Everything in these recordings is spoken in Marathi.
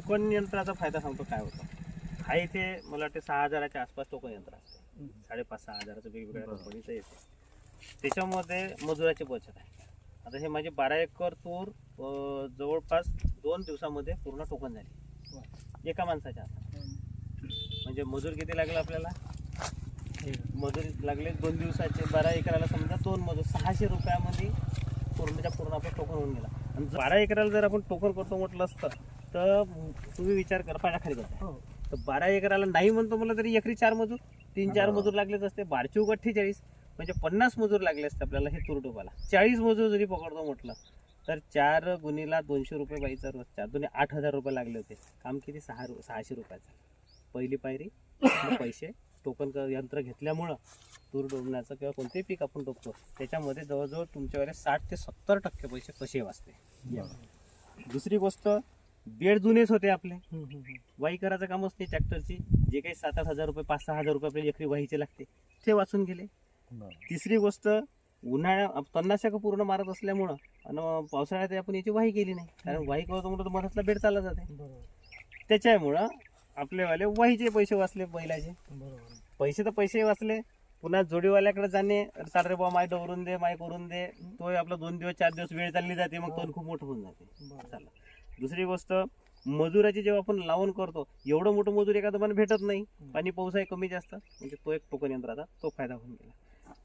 टोकन यंत्राचा फायदा सांगतो काय होतो? हा इथे मला वाटते सहा हजाराच्या आसपास टोकन यंत्र असते. साडेपाच सहा हजाराचं वेगवेगळ्या. कंपनीचं येते. त्याच्यामध्ये मजुराची बचत आहे. आता हे माझे बारा एकर तूर जवळपास दोन दिवसामध्ये पूर्ण टोकन झाली. एका माणसाच्या हातात. म्हणजे मजूर किती लागला आपल्याला? मजूर लागले दोन दिवसाचे बारा एकराला समजा दोन मजूर. सहाशे रुपयामध्ये पूर्णच्या पूर्ण आपलं टोकन होऊन गेला. आणि बारा एकराला जर आपण टोकन करतो म्हटलं असतं तर तुम्ही विचार करा पाण्याखाली करता हो. तर बारा एकराला नाही म्हणतो म्हटलं तरी एकरी चार मजूर तीन चार. मजूर लागलेच असते. बारची उग अठ्ठेचाळीस म्हणजे पन्नास मजूर लागले असते आपल्याला हे तूर टोकाला. चाळीस मजूर जरी पकडतो म्हटलं तर चार गुणीला दोनशे रुपये बाईचा रोज चार दोन्ही आठ हजार रुपये लागले होते. काम किती? सहा रु सहाशे रुपयाचं. पहिली पायरी पैसे टोकन यंत्र घेतल्यामुळं तूर डोबण्याचं किंवा कोणतेही पीक आपण टोकतो त्याच्यामध्ये जवळजवळ तुमच्याकडे साठ ते सत्तर टक्के पैसे कसे वाचते. दुसरी गोष्ट बेड जुनेच होते आपले. वाही करायचं कामच नाही ट्रॅक्टरची जे काही सात आठ हजार रुपये पाच सहा हजार रुपये आपल्याला एकरी वाहीचे लागते. ते वाचून गेले. तिसरी गोष्ट उन्हाळ्या तन्नाशक पूर्ण मारत असल्यामुळं आणि पावसाळ्यात आपण याची वाही केली नाही. कारण वाही करतो म्हणतो तर मधातला बेड चालला जाते. त्याच्यामुळं आपलेवाले वाहीचे पैसे वाचले बैलाचे. पैसे तर पैसे वाचले. पुन्हा जोडीवाल्याकडे जाणे चाल रे बाबा माय डवरून दे माय करून दे. तो आपला दोन दिवस चार दिवस वेळ चालली जाते मग तो खूप मोठं होऊन जाते. चला. दुसरी गोष्ट मजुराची जेव्हा आपण लावण करतो एवढं मोठं मजूर एका दमाने भेटत नाही. पाणी पाऊस आहे कमी जास्त म्हणजे तो एक टोकन यंत्राचा तो फायदा होऊन गेला.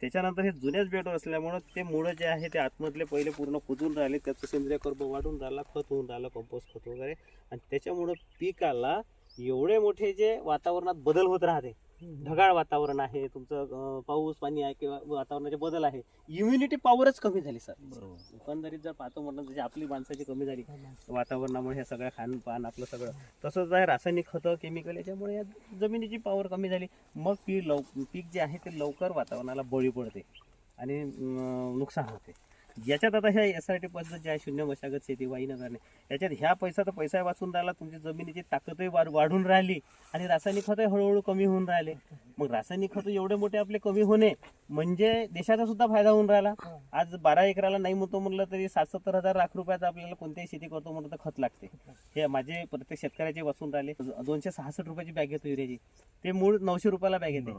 त्याच्यानंतर हे जुन्याच बेडवर असल्यामुळं ते मुळं जे आहे ते आतमधले पहिले पूर्ण कुजून राहिले. त्याचं सेंद्रिय कर्ब वाढून राहिला खत होऊन राहिलं कंपोस्ट खत वगैरे. आणि त्याच्यामुळं पिकाला एवढे मोठे जे वातावरणात बदल होत राहते ढगाळ वातावरण आहे तुमचं पाऊस पाणी आहे किंवा वातावरणाचे बदल आहे इम्युनिटी पॉवरच कमी झाली सर एकंदरीत जर पाहतो म्हटलं जशी आपली माणसाची कमी झाली वातावरणामुळे हे सगळं खानपान आपलं सगळं. तसंच आहे रासायनिक खतं केमिकल याच्यामुळे या जमिनीची पॉवर कमी झाली. मग पीक लव पीक जे आहे ते लवकर वातावरणाला बळी पडते आणि नुकसान होते. याच्यात आता ह्या एस आर टी पद्धत जी आहे शून्य मशागत शेती वाई न करणे याच्यात ह्या पैसा तर पैसा वाचून राहिला तुमची जमिनीची ताकदही वाढ वाढून राहिली आणि रासायनिक खतही हळूहळू कमी होऊन राहिले. मग रासायनिक खत एवढे मोठे आपले कमी होणे म्हणजे देशाचा सुद्धा फायदा होऊन राहिला. आज बारा एकराला नाही म्हणतो म्हणलं तरी सात सत्तर हजार लाख रुपयाचा आपल्याला कोणत्याही शेती करतो म्हणलं तर खत लागते. हे माझे प्रत्येक शेतकऱ्याचे वाचून राहिले. दोनशे सहासष्ट रुपयाची बॅग येतो युरियाची. ते मूळ नऊशे रुपयाला बॅग येते.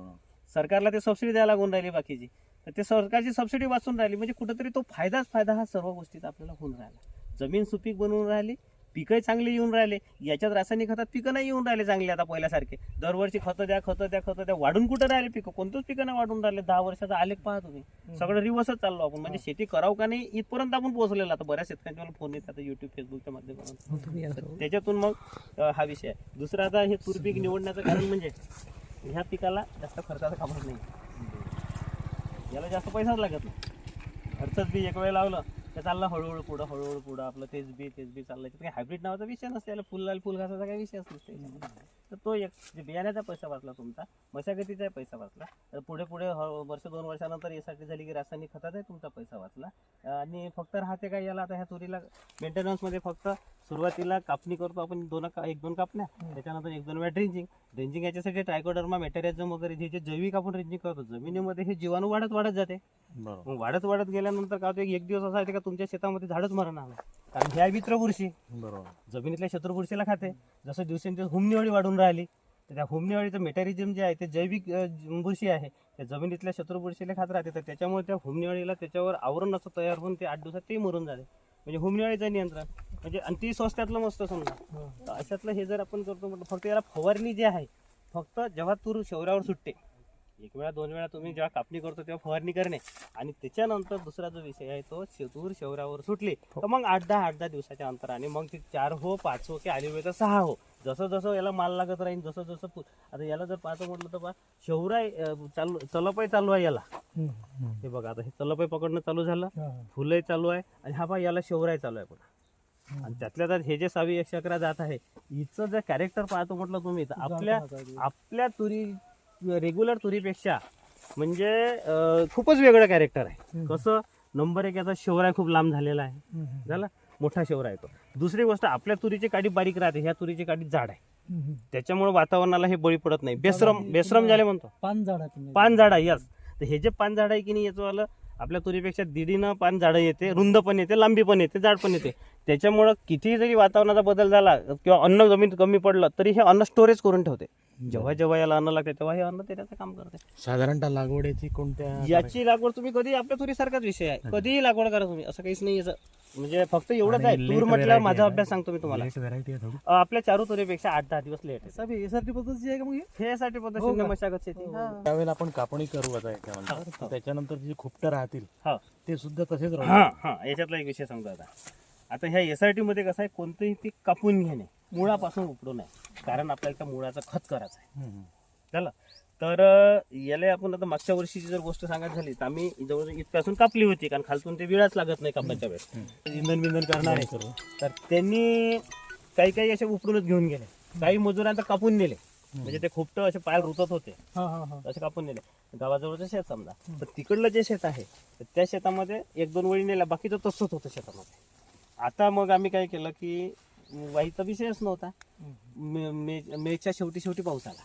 सरकारला ते सबसिडी द्यायला लागून राहिली बाकीची. ते सरकारची सबसिडी वाचून राहिली. म्हणजे कुठेतरी तो फायदाच फायदा हा सर्व गोष्टीचा आपल्याला होऊन राहिला. जमीन सुपीक बनवून राहिली पिकंही चांगली येऊन राहिले. याच्यात रासायनिक खतात पिकं नाही येऊन राहिले चांगले आता पहिल्यासारखे. दरवर्षी खतं द्या खतं द्या खतं द्या. वाढून कुठं राहिले पिकं? कोणतंच पिकं नाही वाढून राहिले. दहा वर्षाचा आलेख पाहत तुम्ही. सगळं रिवर्सच चाललो आपण. म्हणजे शेती करावं का नाही इथपर्यंत आपण पोहोचलेलो. आता बऱ्याच शेतकऱ्यांचे मला फोन येतात युट्यूब फेसबुकच्या माध्यमातून. तर त्याच्यातून मग हा विषय आहे. दुसरा आता हे तूर पीक निवडण्याचं कारण म्हणजे ह्या पिकाला जास्त खर्चाचं कामच नाही. याला जास्त पैसाच लागत नाही. खर्चच बी एक वेळ लावलं तर चाललं हळूहळू पुढं हळूहळू पुढं. आपलं तेच बी तेच बी चाललं काही हायब्रिड नावाचा विषय नसते. याला फुल लाल फुल घासाचा काही विषयच नसते तर तो एक बियाण्याचा पैसा वाचला तुमचा मशागतीचा पैसा वाचला. तर पुढे पुढे वर्ष दोन वर्षानंतर यासाठी झाली की रासायनिक खताचाही तुमचा पैसा वाचला. आणि फक्त राहते काय याला? आता ह्या तुरीला मेंटेनन्समध्ये फक्त सुरुवातीला कापणी करतो आपण दोन का- एक दोन कापण्या. त्याच्यानंतर एक दोन वेळा ड्रिंचिंग ड्रिंचिंग याच्यासाठी ट्रायकोडर्मा मेटेरियझम वगैरे जे जे जैविक आपण ड्रिंचिंग करतो जमिनीमध्ये हे जीवाणू वाढत वाढत जाते. मग वाढत वाढत गेल्यानंतर काय होतं एक दिवस असा येते का तुमच्या शेतामध्ये झाडच मरणार कारण ह्या मित्र बुरशी. बरोबर. जमिनीतल्या शत्रू बुरशीला खाते. जसं दिवसेंदिवस हुमनिवडी वाढून राहिली तर त्या हुमनिवडीचं मेटॅरिझम जे आहे ते जैविक बुरशी आहे त्या जमिनीतल्या शत्रू बुरशीला खात राहते. तर त्याच्यामुळे त्या हुमनिवडीला त्याच्यावर आवरण असं तयार होऊन ते आठ दिवसात ते मरून जाते. म्हणजे हुमनिवडीचं नियंत्रण. म्हणजे आणि ती स्वस्त्यातलं मस्त समजा. तर अशातलं हे जर आपण करतो म्हटलं फक्त याला फवारणी जी आहे फक्त जेव्हा तूर शौर्यावर सुटते एक वेळा दोन वेळा तुम्ही जेव्हा कापणी करतो तेव्हा फवारणी करणे. आणि त्याच्यानंतर दुसरा जो विषय आहे तो शेतूर शौर्यावर सुटली तर मग आठ दहा आठ दहा दिवसाच्या अंतराने मग ते चार हो पाच हो की आली वेळ तर सहा हो. जसं जसं याला माल लागत राहील जसं जसं पु- आता याला जर पाहतो म्हटलं तर बा शौराय अं, चालू चलपाई चालू आहे याला. हे बघा आता हे चलपाई पकडणं चालू झालं फुलंही चालू आहे आणि हा बा याला शौराय चालू आहे पुन्हा. आणि त्यातल्या त्यात हे जे सावी एकशे अकरा जात आहे हिचं जर कॅरेक्टर पाहतो म्हटलं तुम्ही तर आपल्या आपल्या तुरी रेग्युलर तुरीपेक्षा म्हणजे अं, खूपच वेगळं कॅरेक्टर आहे. कसं नंबर एक याचा शेवराय खूप लांब झालेला आहे. झाला? मोठा शेवरा आहे तो. दुसरी गोष्ट आपल्या तुरीची काडी बारीक राहते ह्या तुरीची काडी जाड आहे. त्याच्यामुळे वातावरणाला हे बळी पडत नाही. बेश्रम बेश्रम झाले म्हणतो. पान झाडा पान झाड आहे यस. तर हे जे पान झाड आहे की नाही याचं आलं आपल्या तुरीपेक्षा दीडीनं पान झाडं येते रुंद पण येते लांबी पण येते जाड पण येते. त्याच्यामुळं कितीही जरी वातावरणाचा बदल झाला किंवा अन्न जमीन कमी पडलं तरी हे अन्न स्टोरेज करून ठेवते. जेव्हा जेव्हा याला अन्न लागते तेव्हा हे अन्न देण्याचं काम करते. साधारणतः लागवडीची कोणत्या याची लागवड तुम्ही कधी आपल्या तुरीसारखाच विषय आहे. कधीही लागवड करा तुम्ही. असं काहीच नाही याचं म्हणजे फक्त एवढंच आहे. तूर म्हटलं माझा अभ्यास सांगतो मी तुम्हाला. आपल्या चारू तुरीपेक्षा आठ दहा दिवस लेट आहे. एसआरटी पद्धतीची आहे का मग हे? हे यासाठी हो? मशागत शेती. हा. त्यावेळेला आपण कापणी करू आता याच्यानंतर. त्याच्यानंतर जे खुपटं राहतील हो. ते सुद्धा तसेच हा राहतील हा. याच्यातला एक विषय सांगतो आता. आता ह्या एस आय टी मध्ये कसं आहे कोणतंही पीक कापून घेणे मुळापासून उपडून आहे कारण आपल्याला त्या मुळाचं खत करायचं आहे. झालं? तर याला आपण आता मागच्या वर्षीची जर गोष्ट सांगायची झाली तर आम्ही जवळ इथपासून कापली होती कारण खालतून ते विळाच लागत नाही कापायच्या वेळेस. इंधन बिंधन करणार. आहे तर त्यांनी काही काही असे उपडूनच घेऊन गेले. काही मजुरांना कापून नेले. म्हणजे ते खूप असे पाय रुतत होते. असे कापून नेले. गावाजवळचं शेत समजा. तर तिकडलं जे शेत आहे त्या शेतामध्ये एक दोन वळी नेल्या. बाकीचं तसंच होतं शेतामध्ये. आता मग आम्ही काय केलं की वाईचा विषयच नव्हता. मे मे- मेच्या शेवटी शेवटी पाऊस आला.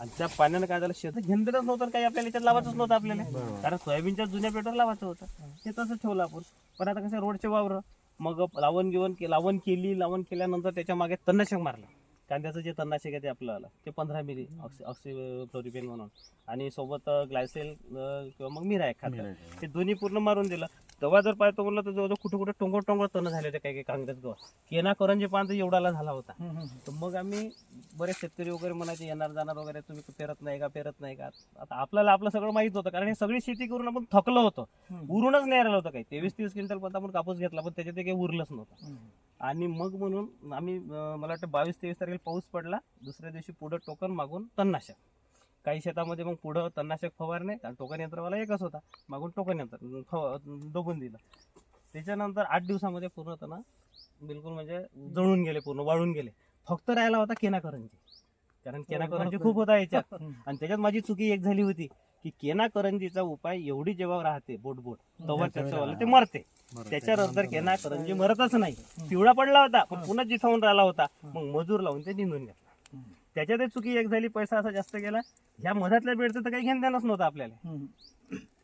आणि त्या पाण्यानं काय झालं शेत घेणदेच नव्हतं काही आपल्याला याच्यात लावायचंच नव्हतं आपल्याला. कारण सोयाबीनच्या जुन्या पेटवर लावायचं होतं. ते तसंच ठेवलं आपण. पण आता कसं रोडचे वावर. मग लावण गिवण के लावण केली लावण केल्यानंतर त्याच्यामागे तणनाशक मारलं. कांद्याचं जे तणनाशक आहे ते आपलं आलं. ते पंधरा मिली ऑक्सि ऑक्सि फ्लोरिपेन म्हणून. आणि सोबत ग्लायसेल किंवा मग मिरा एक खातं. ते दोन्ही पूर्ण मारून दिलं. तेव्हा जर पाहतो म्हणलं तर जवळजवळ कुठं कुठं टोंगर टोंगर तण झाले होते काही काही कांग्रेस गवत. केना करंजी पान एवढाला झाला होता. तर मग आम्ही बरेच शेतकरी वगैरे म्हणायचे येणार जाणार वगैरे तुम्ही पेरत नाही का? पेरत नाही का? आता आपल्याला आपलं सगळं माहीत होतं. कारण हे सगळी शेती करून आपण थकलो होतो. उरूनच नाही राहिलं होतं काही. तेवीस तीस क्विंटल पर्यंत आपण कापूस घेतला पण त्याच्यात काही उरलंच नव्हतं. आणि मग म्हणून आम्ही मला वाटतं बावीस तेवीस तारखेला पाऊस पडला. दुसऱ्या दिवशी पुढं टोकन मागून तणनाशक. काही शेतामध्ये मग पुढं तणनाशक फवारणे कारण टोकन यंत्रवाला एकच होता. मागून टोकन यंत्र फव डोबून दिलं. त्याच्यानंतर आठ दिवसामध्ये पूर्ण तणा बिलकुल म्हणजे जळून गेले पूर्ण वाळून गेले. फक्त राहिला होता केना करंजी कारण केना करंजी खूप होता याच्यात. आणि त्याच्यात माझी चुकी एक झाली होती. की केना करंजीचा उपाय एवढी जेव्हा राहते बोट बोट तेव्हा त्याचं वाला ते मरते. त्याच्यानंतर केना करंजी मरतच नाही पिवळा पडला होता पण पुन्हा जिथावून राहिला होता मग मजूर लावून ते निंदून घेतला. त्याच्यात चुकी एक झाली पैसा असा जास्त गेला ह्या मधातल्या बेडचं तर काही घेणं देणंच नव्हतं आपल्याला.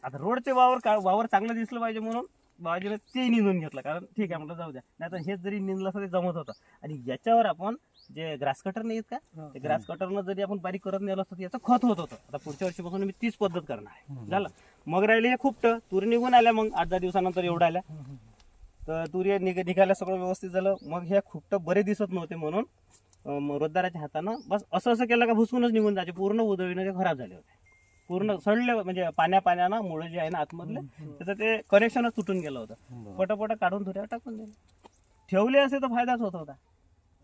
आता रोडचे वावर वावर चांगलं दिसलं पाहिजे म्हणून बाबाजीने ते निंदून घेतलं कारण ठीक आहे म्हटलं जाऊ द्या. नाही तर हेच जरी निंदलं असं ते जमत होतं. आणि याच्यावर आपण जे ग्रास कटर नाही आहेत का? हा. ते ग्रास कटरनं जरी आपण बारीक करत नेलं असतं याचं खत होत होतं. आता पुढच्या वर्षीपासून मी तीच पद्धत करणार आहे. झालं? मग राहिले हे खूप तूर निघून आल्या मग आठ दहा दिवसानंतर एवढ्या आल्या. तर तुरी निघ निघायला सगळं व्यवस्थित झालं. मग ह्या खुपट बरे दिसत नव्हते म्हणून रोजदाराच्या हातानं बस असं असं केलं का भुसकूनच निघून जायचे. पूर्ण उदळीनं ते खराब झाले होते. पूर्ण सडले म्हणजे पाण्या पाण्यानं मुळे जे आहे ना आतमधले त्याचं ते कनेक्शनच तुटून गेलं होतं. पटापट काढून धुऱ्यावर टाकून दिले. ठेवले असे तर फायदाच होत होता.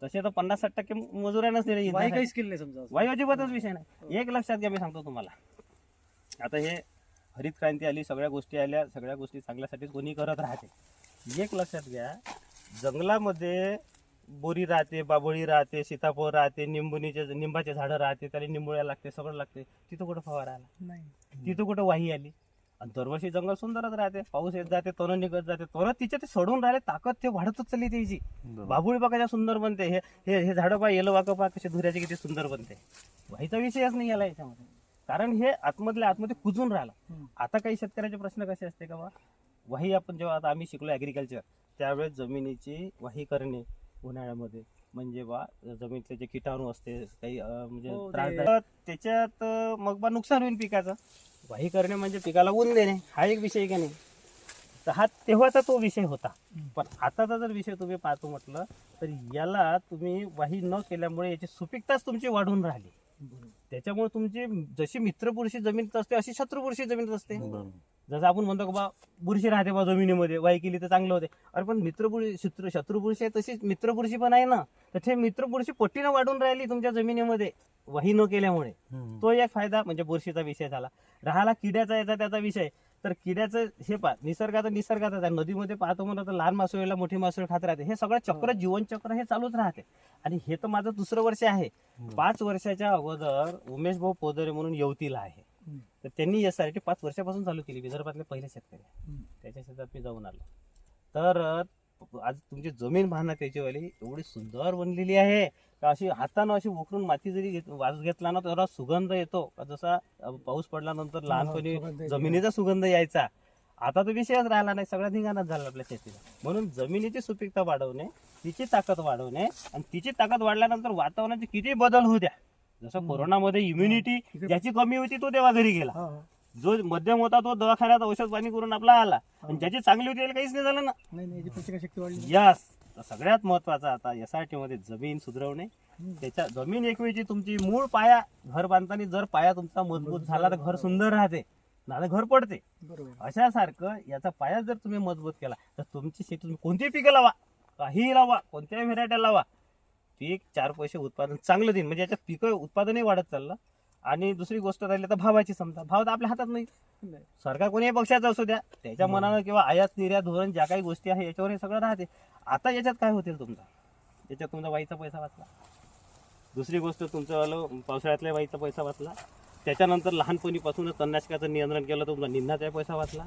तसे तर पन्नास साठ टक्के मजुरांनाच दिले वाई काहीच केलं नाही समजा. वायू अजिबातच विषय नाही. एक लक्षात घ्या मी सांगतो तुम्हाला. आता हे हरित क्रांती आली सगळ्या गोष्टी आल्या सगळ्या गोष्टी चांगल्यासाठीच कोणी करत राहते. एक लक्षात घ्या जंगलामध्ये बोरी राहते बाबळी राहते सीताफळ राहते निंबुनीचे निंबाचे झाडं राहते त्याला निंबुळ्या लागते सगळं लागते. तिथं कुठं फवारा आला? नाही. तिथं कुठं वाही आली? आणि दरवर्षी जंगल सुंदरच राहते. पाऊस येत जाते तोरण निघत जाते. तोरण तिच्या ते सोडून राहिले ताकद ते वाढतच चालली त्याची. बाबुळी बघायला सुंदर बनते. हे हे हे झाडं पा येलो वाकं पा कसे धुऱ्याचे किती सुंदर बनते. वाईचा विषयच नाही याला याच्यामध्ये. कारण हे आतमधल्या आतमध्ये कुजून राहिलं. आता काही शेतकऱ्याचे प्रश्न कसे असते का बा? वाही आपण जेव्हा आता आम्ही शिकलो ॲग्रिकल्चर त्यावेळेस जमिनीची वाही करणे उन्हाळ्यामध्ये. म्हणजे बा जमिनीतले जे किटाणू असते काही म्हणजे हो, त्याच्यात मग बा नुकसान होईल पिकाचं. वाही करणे म्हणजे पिकाला ऊन देणे हा एक विषय का नाही? तर हा तेव्हाचा तो विषय होता. पण आताचा जर विषय तुम्ही पाहतो म्हटलं तर याला तुम्ही वाही न केल्यामुळे याची सुपीकताच तुमची वाढून राहिली. त्याच्यामुळे तुमची जशी मित्रपुरुषी जमीन असते अशी शत्रुपुरुषी जमीन असते. जसं आपण म्हणतो की बा बुरशी राहते बा जमिनीमध्ये वाई केली तर चांगलं होते. अरे पण मित्रपुरुषी शत्रू शत्रुपुरुषी आहे तशीच मित्रपुरुषी पण आहे ना. तर ते मित्रपुरुषी पट्टीनं वाढून राहिली तुमच्या जमिनीमध्ये वाही न केल्यामुळे. तो एक फायदा म्हणजे बुरशीचा विषय झाला. राहिला किड्याचा याचा त्याचा विषय. तर किड्याचं हे पा निसर्गाचं निसर्गातच आहे. नदीमध्ये पाहतो म्हणलं तर लहान मासोळीला मोठी मासोळी खात राहते. हे सगळं चक्र जीवनचक्र हे चालूच राहते. आणि हे तर माझं दुसरं वर्ष आहे. पाच वर्षाच्या अगोदर उमेश भाऊ पोदरे म्हणून यवतीला आहे. तर त्यांनी यासाठी पाच वर्षापासून चालू केली विदर्भातले पहिले शेतकरी. त्याच्या शेतात मी जाऊन आलो. तर आज तुमची जमीन पाहणं त्याच्यावाली एवढी सुंदर बनलेली आहे का अशी हातानं अशी उकरून माती जरी घेत- वास घेतला ना तर सुगंध येतो. का जसा पाऊस पडल्यानंतर लहानपणी सुगंध येतो. जमिनीचा सुगंध यायचा. आता तो विषयच राहिला नाही. सगळ्या धिंगाणाच झाला आपल्या शेतीला. म्हणून जमिनीची सुपीकता वाढवणे तिची ताकद वाढवणे आणि तिची ताकद वाढल्यानंतर वातावरणाचे किती बदल होऊ द्या. जसं कोरोनामध्ये इम्युनिटी ज्याची कमी होती तो देवा घरी गेला. जो मध्यम होता तो दवाखान्यात औषध पाणी करून आपला आला. आणि ज्याची चांगली होती त्याला काहीच नाही झालं ना. नाही नाही यस. सगळ्यात महत्वाचं आता एस आर टी मध्ये जमीन सुधारवणे त्याच्या जमीन एक वेळची तुमची मूळ पाया घर बांधताना जर पाया तुमचा मजबूत झाला तर घर सुंदर राहते. ना घर पडते. बरोबर. अशासारखं याचा पाया जर तुम्ही मजबूत केला तर तुमची शेती तुम्ही कोणतीही पिकं लावा? काहीही लावा. कोणत्याही व्हेरायट्या लावा. पीक चार पैसे उत्पादन चांगलं देईन. म्हणजे याच्यात पिकं उत्पादनही वाढत चाललं. आणि दुसरी गोष्ट राहिली तर भावाची समजा. भाव तर आपल्या हातात नाही. नाही. सरकार कोणीही पक्षाचं असू द्या त्याच्या मनानं किंवा आयात निर्यात धोरण ज्या काही गोष्टी आहे याच्यावर हे सगळं राहते. आता याच्यात काय होतील तुमचा? याच्यात तुमचा वाईचा पैसा वाचला. दुसरी गोष्ट तुमचं आलं पावसाळ्यातल्या वाईचा पैसा वाचला. त्याच्यानंतर लहानपणीपासूनच तणनाशकाचं नियंत्रण केलं तर तुमचा निंदाचा पैसा वाचला.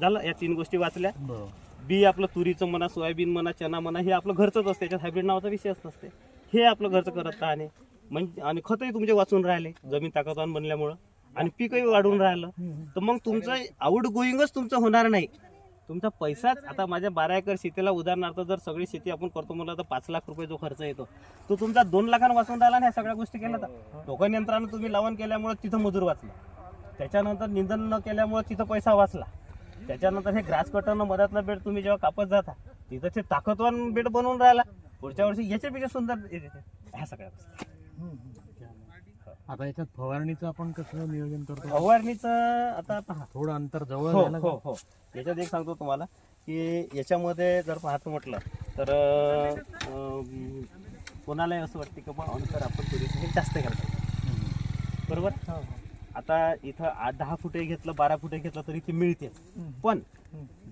झालं या तीन गोष्टी वाचल्या. बरोबर बी आपलं तुरीचं म्हणा सोयाबीन म्हणा चना म्हणा हे आपलं घरचंच असते. त्याच्यात हायब्रिड नावाचा विषयच नसते हे आपलं घरचं करत राहणे म्हणजे आणि खतही तुमचे वाचून राहिले जमीन ताकदवान बनल्यामुळं. आणि पीकही वाढून राहिलं. तर मग तुमचं आउट गोईंगच तुमचं होणार नाही. तुमचा पैसाच आता माझ्या बारा एकर शेतीला उदाहरणार्थ जर सगळी शेती आपण करतो म्हणलं तर पाच लाख रुपये जो खर्च येतो तो तुमचा दोन लाखांना वाचून राहिला ना ह्या सगळ्या गोष्टी केल्या तर. टोकन यंत्रानं तुम्ही लावण केल्यामुळे तिथं मजूर वाचला. त्याच्यानंतर निंदन न केल्यामुळे तिथं पैसा वाचला. त्याच्यानंतर हे ग्रास कटरनं मधातला बेड तुम्ही जेव्हा कापत जाता तिथं ते ताकदवान बेड बनवून राहिला. पुढच्या वर्षी याच्यापेक्षा सुंदर. ह्या सगळ्या गोष्टी आता याच्यात फवारणीचं आपण कसं नियोजन करतो फवारणीचं आता पहा थोडं अंतर जवळ हो झालं हो हो याच्यात एक सांगतो तुम्हाला की याच्यामध्ये जर पाहतो म्हटलं तर अं, कोणालाही असं वाटते की बा अंतर आपण थोडीशी जास्त. हम्म. बरोबर हा, हा. आता इथं आठ दहा फुटे घेतलं बारा फुटे घेतलं तरी ते मिळते. पण.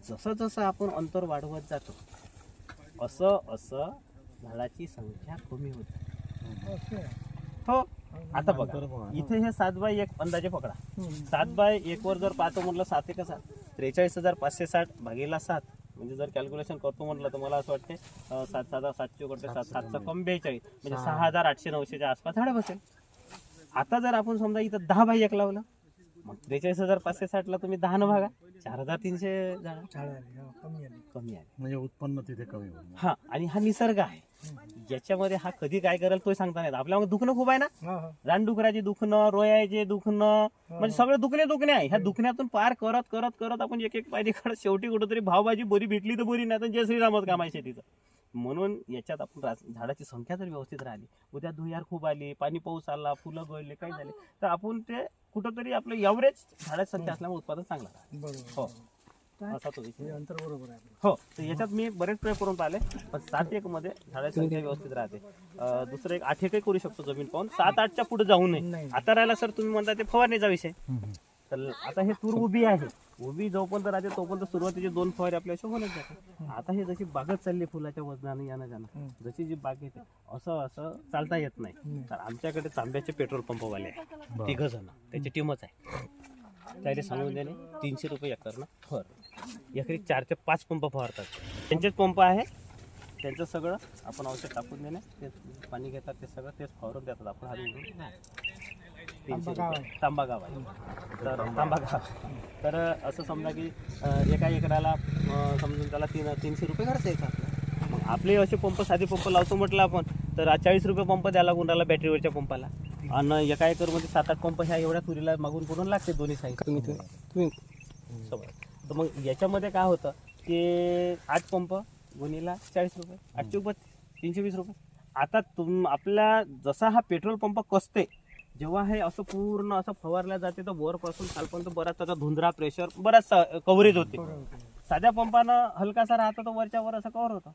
जसं जसं आपण अंतर वाढवत जातो असं असं झाडाची संख्या कमी होते. हो आता बघा. इथे हे सात बाय एक अंदाजे पकडा. सात बाय एक वर जर पाहतो म्हटलं सात एक सात. त्रेचाळीस हजार पाचशे साठ भागीला सात. म्हणजे जर कॅल्क्युलेशन करतो म्हटलं तर मला असं वाटते सात सात सातशे करते सात सातचा कम बेचाळीस म्हणजे सहा हजार आठशे नऊशेच्या आसपास झाडं बसेल. आता जर आपण समजा इथं दहा बाय एक लावलं मग त्रेचाळीस हजार पाचशे साठला तुम्ही दहा न भागा. चार हजार तीनशे झाडं झाडं आली, हा, कमी आली. कमी आहे म्हणजे उत्पन्न तिथे कमी होईल. हा आणि हा निसर्ग आहे. ज्याच्यामध्ये हा कधी काय करेल तो सांगता नाही येत. आपल्यामध्ये दुखणं खूप आहे ना? हा हा. रानडुकराचे दुखणं रोयाचे दुखणं म्हणजे सगळे दुखणे दुखणे आहे. ह्या दुखण्यातून पार करत करत करत आपण एक एक पायरी करत शेवटी कुठेतरी भावभाजी बरी भेटली तर बरी नाही तर जय श्रीरामच काम आहे शेतीचं म्हणून याच्यात आपण झाडाची संख्या जर व्यवस्थित राहिली उद्या धुयार खूप आली पाणी पाऊस आला फुलं गळले काही झाले तर आपण ते कुठंतरी आपलं एव्हरेज झाडाची संख्या असल्यामुळे उत्पादन चांगलं राहतं. बरोबर. हो. असा तो विषय हे अंतर बरोबर आहे. हो. तर याच्यात मी बरेच प्रयोग करून पाहिले पण सात एक मध्ये झाडाची संख्या व्यवस्थित राहते. अं, दुसरं एक आठ एकही करू शकतो जमीन पाहून. सात आठच्या पुढे जाऊ नये. नाही. आता राहिला सर तुम्ही म्हणता ते फवारणीचा विषय. तर आता हे तूर उभी आहे. उभी जोपर्यंत राहते तोपर्यंत सुरुवातीचे दोन फवारे आपल्या होण्यात जाते आता हे जशी बागच चालली फुलाच्या वजनानं यानं जाणं जशी जी बाग येते असं असं चालता येत नाही. तर आमच्याकडे तांब्याचे पेट्रोल पंपवाले आहे तिघ जण. त्याची टीमच आहे. त्याला सांगून देणे तीनशे रुपये एकरनं फर एकरी चार ते पाच पंप फवारतात. त्यांचेच पंप आहे. त्यांचं सगळं आपण औषध टाकून देणे ते पाणी घेतात ते सगळं तेच फवारून देतात आपण हात तीनशे रुपये. तांबा गाव आहे. तर तांबा गाव तर असं समजा की एका एकराला समजून त्याला तीन तीनशे रुपये खर्च आपला. मग आपले असे पंप साधे पंप लावतो म्हटलं आपण तर चाळीस रुपये पंप द्यायला लागून राहिला बॅटरीवरच्या पंपाला. आणि एका एकरमध्ये सात आठ पंप ह्या एवढ्या तुरीला मागून पुढून लागते दोन्ही साईड तुम्ही तुम्ही तर मग याच्यामध्ये काय होतं की आठ पंप गुणीला चाळीस रुपये आठशे बत्तीस तीनशे वीस रुपये. आता तुम आपला जसा हा पेट्रोल पंप कसते जेव्हा हे असं पूर्ण असं फवारल्या जाते तर वरपासून खालपर्यंत बराच त्याचा धुंदरा प्रेशर बराच कव्हरेज होते. साध्या पंपानं हलकासा राहतो तो वरच्या वर असं कव्हर होतं.